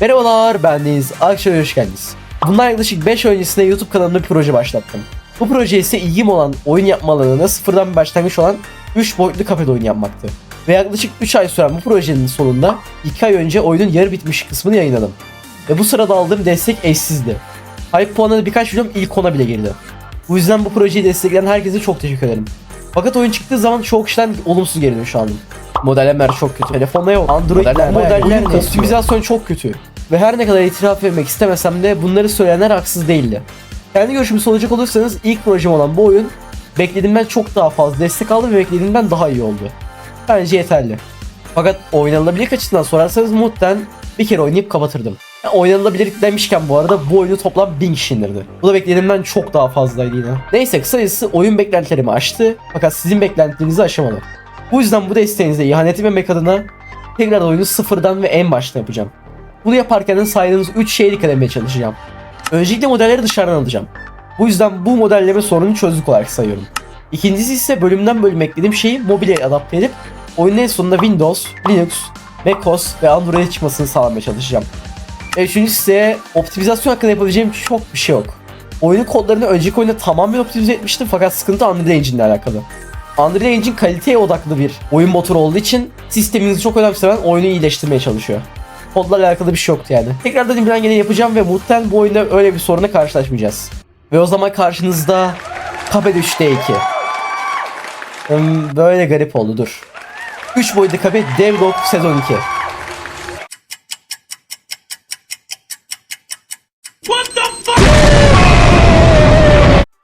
Merhabalar ben Deniz. Akşam hoş geldiniz. Bundan yaklaşık 5 ay öncesinde YouTube kanalımda bir proje başlattım. Bu proje ise ilgim olan oyun yapma alanına sıfırdan bir başlangıç olan 3 boyutlu kafede oyun yapmaktı. Ve yaklaşık 3 ay süren bu projenin sonunda 2 ay önce oyunun yarı bitmiş kısmını yayınladım. Ve bu sırada aldığım destek eşsizdi. Hype puanında birkaç videom ilk ona bile girdi. Bu yüzden bu projeyi destekleyen herkese çok teşekkür ederim. Fakat oyun çıktığı zaman çoğu kişiden olumsuz geri dönüş aldım. Modellemeler çok kötü. Telefonda yok. Android Modeller modeller, optimizasyon çok kötü. Ve her ne kadar itiraf etmek istemesem de bunları söyleyenler haksız değildi. Kendi görüşümü soracak olursanız ilk projem olan bu oyun beklediğimden çok daha fazla destek aldı ve beklediğimden daha iyi oldu. Bence yeterli. Fakat oynanılabilirlik açısından sorarsanız muhtemelen bir kere oynayıp kapatırdım. Yani oynanılabilirlik demişken bu arada bu oyunu toplam 1000 kişi indirdi. Bu da beklediğimden çok daha fazlaydı yine. Neyse kısacası oyun beklentilerimi aştı fakat sizin beklentilerinizi aşamadı. Bu yüzden bu desteğinizle ihanet etmemek adına tekrar oyunu sıfırdan ve en baştan yapacağım. Bunu yaparken de saydığımız 3 şeye dikkat etmeye çalışacağım. Öncelikle modelleri dışarıdan alacağım. Bu yüzden bu modelleme sorununu çözdük olarak sayıyorum. İkincisi ise bölümden bölüm eklediğim şeyi mobile adapte edip oyunun en sonunda Windows, Linux, macOS ve Android'e çıkmasını sağlamaya çalışacağım. E, üçüncüsü ise optimizasyon hakkında yapabileceğim çok bir şey yok. Oyunun kodlarını önceki oyunda tamamen optimize etmiştim fakat sıkıntı Unreal Engine ile alakalı. Unreal Engine kaliteye odaklı bir oyun motoru olduğu için sisteminizi çok önemsemen oyunu iyileştirmeye çalışıyor. Kodlarla alakalı bir şey yoktu yani. Tekrardan imren gene yapacağım ve muhtemelen bu oyunda öyle bir soruna karşılaşmayacağız. Ve o zaman karşınızda Cuphead 3D2. Hmm, böyle garip oldu dur. 3 boyutlu Cuphead Devlog sezon 2.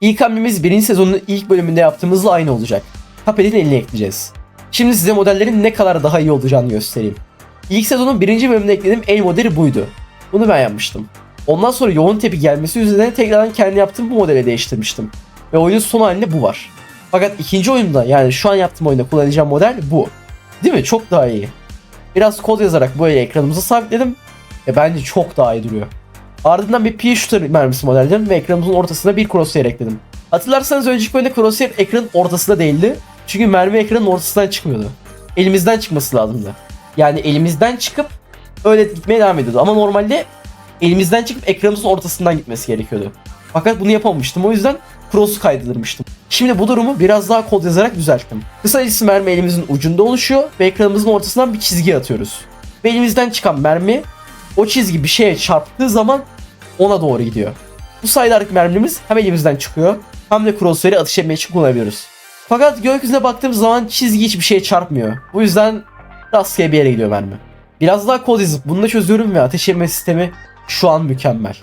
İlk hamlemiz birinci sezonun ilk bölümünde yaptığımızla aynı olacak. Cuphead'in elini ekleyeceğiz. Şimdi size modellerin ne kadar daha iyi olacağını göstereyim. İlk sezonun birinci bölümünde eklediğim el modeli buydu. Bunu ben yapmıştım. Ondan sonra yoğun tepki gelmesi üzerine tekrardan kendi yaptığım bu modele değiştirmiştim. Ve oyunun son halinde bu var. Fakat ikinci oyunda yani şu an yaptığım oyunda kullanacağım model bu. Değil mi? Çok daha iyi. Biraz kod yazarak böyle ekranımıza sabitledim. Ve bence çok daha iyi duruyor. Ardından bir pea shooter mermisi modelledim ve ekranımızın ortasına bir crosshair ekledim. Hatırlarsanız önceki bölümde crosshair ekranın ortasında değildi. Çünkü mermi ekranın ortasından çıkmıyordu. Elimizden çıkması lazımdı. Yani elimizden çıkıp öyle gitmeye devam ediyordu. Ama normalde elimizden çıkıp ekranımızın ortasından gitmesi gerekiyordu. Fakat bunu yapamamıştım. O yüzden cross'u kaydırmıştım. Şimdi bu durumu biraz daha kod yazarak düzelttim. Kısacası mermi elimizin ucunda oluşuyor ve ekranımızın ortasından bir çizgi atıyoruz. Ve elimizden çıkan mermi o çizgi bir şeye çarptığı zaman ona doğru gidiyor. Bu sayede artık mermimiz hem elimizden çıkıyor hem de crosshair'i atış etmeye için kullanabiliyoruz. Fakat gökyüzüne baktığımız zaman çizgi hiçbir şeye çarpmıyor. Bu yüzden rastgele bir yere gidiyor mermi. Biraz daha kod yazıp bunu da çözüyorum ve ateş etme sistemi şu an mükemmel.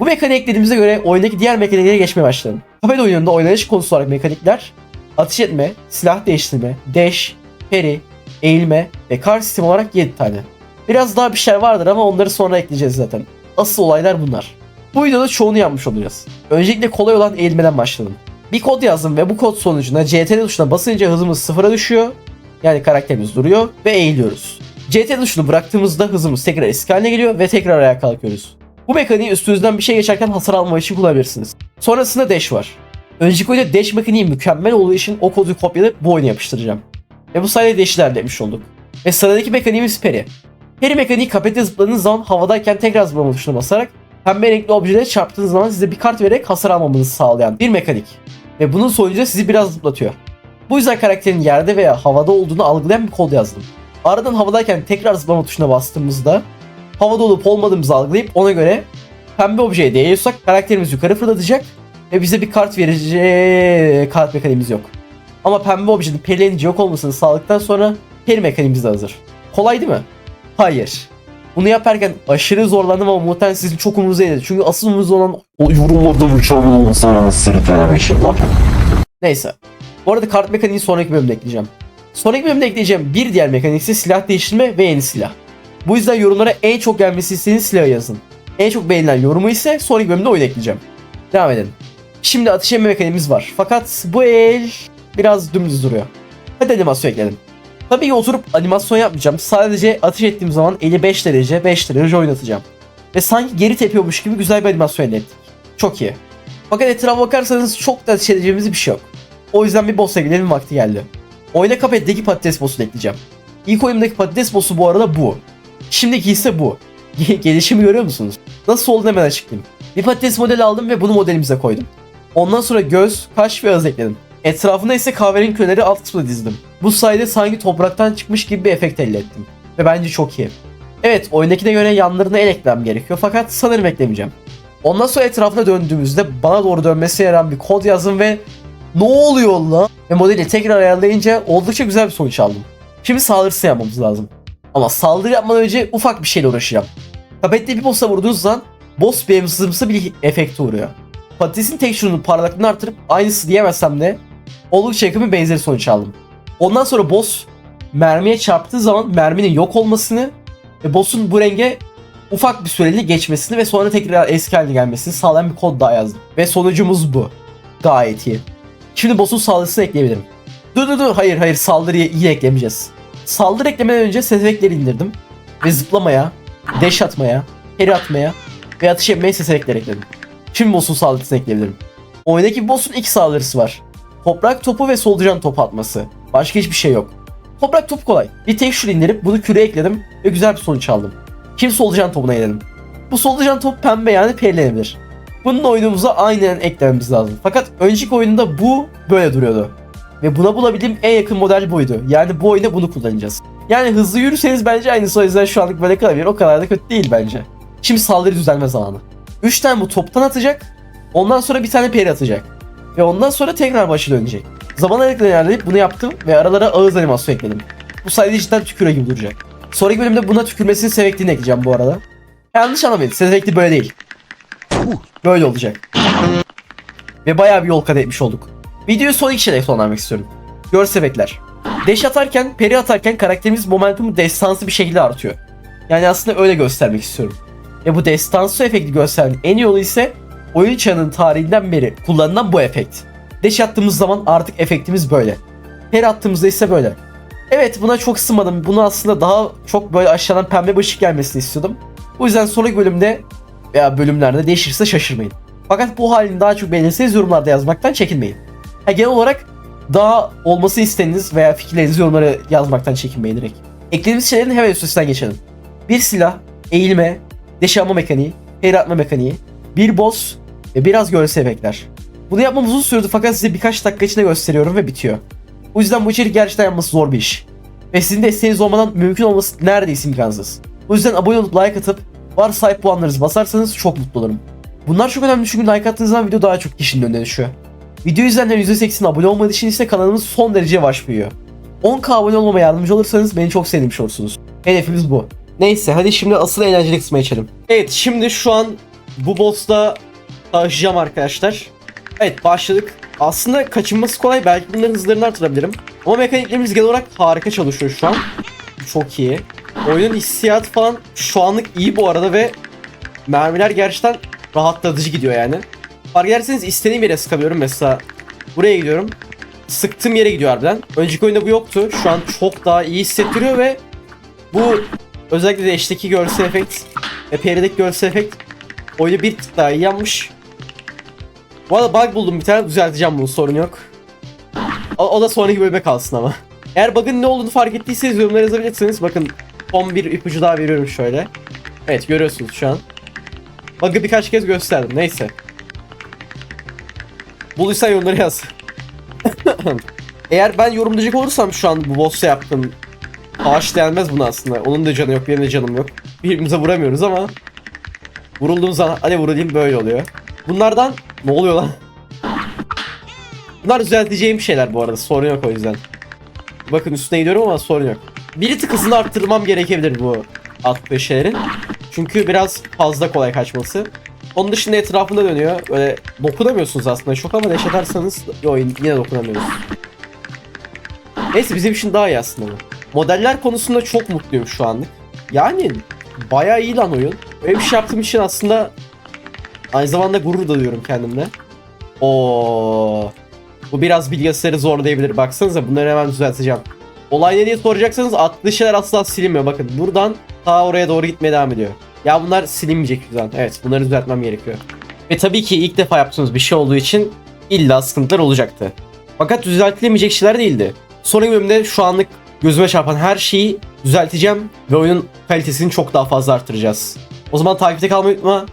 Bu mekaniği eklediğimize göre oyundaki diğer mekaniklere geçmeye başladım. Cuphead oyununda oynanış konusu olarak mekanikler ateş etme, silah değiştirme, dash, parry, eğilme ve kar sistemi olarak 7 tane. Biraz daha bir şeyler vardır ama onları sonra ekleyeceğiz zaten. Asıl olaylar bunlar. Bu videoda çoğunu yapmış olacağız. Öncelikle kolay olan eğilmeden başladım. Bir kod yazdım ve bu kod sonucunda CTRL tuşuna basınca hızımız sıfıra düşüyor. Yani karakterimiz duruyor ve eğiliyoruz. CTRL tuşunu bıraktığımızda hızımız tekrar eski haline geliyor ve tekrar ayağa kalkıyoruz. Bu mekaniği üstünüzden bir şey geçerken hasar almak için kullanabilirsiniz. Sonrasında dash var. Önceki oyunda dash mekaniği mükemmel olduğu için o kodu kopyalayıp bu oyuna yapıştıracağım. Ve bu sayede dash'i ilerlemiş olduk. Ve sıradaki mekaniğimiz parry. Parry mekaniği kapete zıpladığınız zaman havadayken tekrar zıplama tuşuna basarak pembe renkli objelere çarptığınız zaman size bir kart vererek hasar almamanızı sağlayan bir mekanik. Ve bunun sonucu sizi biraz zıplatıyor. Bu yüzden karakterin yerde veya havada olduğunu algılayan bir kod yazdım. Aradan havadayken tekrar zıplama tuşuna bastığımızda havada olup olmadığımızı algılayıp ona göre pembe objeye değiyorsak karakterimiz yukarı fırlatacak ve bize bir kart vereceği kart mekaniğimiz yok. Ama pembe objenin perilenince yok olmasını sağladıktan sonra peri mekaniğimiz de hazır. Kolay değil mi? Hayır. Bunu yaparken aşırı zorlandım ama muhtemelen sizin çok umununuza yedi. Çünkü asıl umurunuzda olan O yorumlarda mükemmel olmasına sırıtlamışım. Neyse. Bu arada kart mekaniği sonraki bölümde ekleyeceğim. Sonraki bölümde ekleyeceğim bir diğer mekanik ise silah değiştirme ve yeni silah. Bu yüzden yorumlara en çok gelmesi istediğiniz silahı yazın. En çok beğenilen yorumu ise sonraki bölümde oyun ekleyeceğim. Devam edelim. Şimdi ateş etme mekaniğimiz var. Fakat bu el biraz dümdüz duruyor. Hadi animasyon ekledim. Tabii ki oturup animasyon yapmayacağım. Sadece ateş ettiğim zaman eli 5 derece 5 derece oynatacağım. Ve sanki geri tepiyormuş gibi güzel bir animasyon elde ettik. Çok iyi. Fakat etrafa bakarsanız çok da ateş edeceğimiz bir şey yok. O yüzden bir boss'a gidelim vakti geldi. Oyuna Cuphead'deki patates boss'unu ekleyeceğim. İlk oyundaki patates boss'u bu arada bu. Şimdiki ise bu. Ge- gelişimi görüyor musunuz? Nasıl oldu hemen açıklayayım. Bir patates modeli aldım ve bunu modelimize koydum. Ondan sonra göz, kaş ve ağız ekledim. Etrafına ise kahverengi küreleri alt kısmına dizdim. Bu sayede sanki topraktan çıkmış gibi bir efekt elde ettim. Ve bence çok iyi. Evet oyundakine göre yanlarına el eklemem gerekiyor fakat sanırım eklemeyeceğim. Ondan sonra etrafına döndüğümüzde bana doğru dönmesi yarayan bir kod yazdım ve ne oluyor lan? Ve modeli tekrar ayarlayınca oldukça güzel bir sonuç aldım. Şimdi saldırısı yapmamız lazım. Ama saldırı yapmadan önce ufak bir şeyle uğraşacağım. Kapette bir boss'a vurduğunuz zaman boss benim hızımsı bir efekte uğruyor. Patatesin tekstürünün parlaklığını artırıp aynısı diyemezsem de oldukça yakın bir benzeri sonuç aldım. Ondan sonra boss mermiye çarptığı zaman merminin yok olmasını ve boss'un bu renge ufak bir süreli geçmesini ve sonra tekrar eski haline gelmesini sağlayan bir kod daha yazdım. Ve sonucumuz bu. Gayet iyi. Şimdi boss'un saldırısını ekleyebilirim. Dur dur dur hayır hayır saldırıyı iyi eklemeyeceğiz. Saldırı eklemeden önce ses efektleri indirdim. Ve zıplamaya, deş atmaya, heri atmaya ve atış etmeye ses efektleri ekledim. Şimdi boss'un saldırısını ekleyebilirim. Oyundaki boss'un iki saldırısı var. Toprak topu ve solucan topu atması. Başka hiçbir şey yok. Toprak topu kolay. Bir texture indirip bunu küre ekledim ve güzel bir sonuç aldım. Şimdi solucan topuna gelelim. Bu solucan top pembe yani perilenebilir. Bunun oyunumuza aynen eklememiz lazım. Fakat önceki oyunda bu böyle duruyordu. Ve buna bulabildiğim en yakın model buydu. Yani bu oyunda bunu kullanacağız. Yani hızlı yürürseniz bence aynısı o yüzden şu anlık böyle kalabilir. O kadar da kötü değil bence. Şimdi saldırı düzelme zamanı. 3 tane bu toptan atacak. Ondan sonra bir tane peri atacak. Ve ondan sonra tekrar başı dönecek. Zaman ayarlayıp bunu yaptım ve aralara ağız animasyonu ekledim. Bu sayede cidden tüküre gibi duracak. Sonraki bölümde buna tükürmesini sebekliğini ekleyeceğim bu arada. Yanlış anlamayın. Sebekli böyle değil. Böyle olacak. Ve bayağı bir yol kat etmiş olduk. Videoyu son iki şeyle sonlandırmak istiyorum. Gör sebekler. Deş atarken, peri atarken karakterimiz momentumu destansı bir şekilde artıyor. Yani aslında öyle göstermek istiyorum. Ve bu destansı efekti gösteren en iyi yolu ise oyun çağının tarihinden beri kullanılan bu efekt. Deş attığımız zaman artık efektimiz böyle. Peri attığımızda ise böyle. Evet buna çok ısınmadım. Bunu aslında daha çok böyle aşağıdan pembe ışık gelmesini istiyordum. O yüzden sonraki bölümde veya bölümlerde değişirse şaşırmayın. Fakat bu halini daha çok beğenirseniz yorumlarda yazmaktan çekinmeyin. Ha, genel olarak daha olması isteniniz veya fikirlerinizi yorumlara yazmaktan çekinmeyin direkt. Eklediğimiz şeylerin hemen üstesinden geçelim. Bir silah, eğilme, deşanma mekaniği, peri atma mekaniği, bir boss ve biraz görsel efektler. Bunu yapmam uzun sürdü fakat size birkaç dakika içinde gösteriyorum ve bitiyor. O yüzden bu içerik gerçekten yapması zor bir iş. Ve sizin desteğiniz olmadan mümkün olması neredeyse imkansız. O yüzden abone olup like atıp var sahip puanlarınızı basarsanız çok mutlu olurum. Bunlar çok önemli çünkü like attığınız zaman video daha çok kişinin önüne düşüyor. Video izleyenlerin %80'in abone olmadığı için ise kanalımız son derece yavaş büyüyor. 10k abone olmama yardımcı olursanız beni çok sevmiş olursunuz. Hedefimiz bu. Neyse hadi şimdi asıl eğlenceli kısma geçelim. Evet şimdi şu an bu boss'la savaşacağım arkadaşlar. Evet başladık. Aslında kaçınması kolay. Belki bunların hızlarını artırabilirim. Ama mekaniklerimiz genel olarak harika çalışıyor şu an. Çok iyi. Oyunun hissiyatı falan şu anlık iyi bu arada ve mermiler gerçekten rahatlatıcı gidiyor yani. Fark ederseniz istediğim yere sıkabiliyorum. Mesela buraya gidiyorum. Sıktığım yere gidiyor harbiden. Önceki oyunda bu yoktu. Şu an çok daha iyi hissettiriyor ve bu özellikle de eşteki görsel efekt ve perideki görsel efekt oyunu bir tık daha iyi yapmış. Bu arada bug buldum bir tane düzelteceğim bunu sorun yok. O, o da sonraki bölüme kalsın ama. Eğer bug'ın ne olduğunu fark ettiyseniz yorumlara yazabilirsiniz. Bakın son bir ipucu daha veriyorum şöyle. Evet görüyorsunuz şu an. Bug'ı birkaç kez gösterdim neyse. Bulduysan yorumlara yaz. Eğer ben yorumlayacak olursam şu an bu boss'a yaptım. Ağaç denmez buna aslında. Onun da canı yok benim de canım yok. Birbirimize vuramıyoruz ama Vurulduğum zaman hadi vurulayım böyle oluyor. Bunlardan ne oluyor lan? Bunlar düzelteceğim şeyler bu arada sorun yok o yüzden. Bakın üstüne gidiyorum ama sorun yok. Bir tık hızını arttırmam gerekebilir bu attığı şeylerin. Çünkü biraz fazla kolay kaçması. Onun dışında etrafında dönüyor. Böyle dokunamıyorsunuz aslında çok ama deş atarsanız yine dokunamıyoruz. Neyse bizim için daha iyi aslında bu. Modeller konusunda çok mutluyum şu anlık. Yani bayağı iyi lan oyun. Böyle bir şey yaptığım için aslında aynı zamanda gurur da duyuyorum kendimle. Oo. Bu biraz bilgisayarı zorlayabilir. Baksanıza bunları hemen düzelteceğim. Olay ne diye soracaksanız attığı şeyler asla silinmiyor. Bakın buradan ta oraya doğru gitmeye devam ediyor. Ya bunlar silinmeyecek yüzden. Evet bunları düzeltmem gerekiyor. Ve tabii ki ilk defa yaptığınız bir şey olduğu için illa sıkıntılar olacaktı. Fakat düzeltilemeyecek şeyler değildi. Sonraki bölümde şu anlık gözüme çarpan her şeyi düzelteceğim ve oyunun kalitesini çok daha fazla artıracağız. O zaman takipte kalmayı unutma.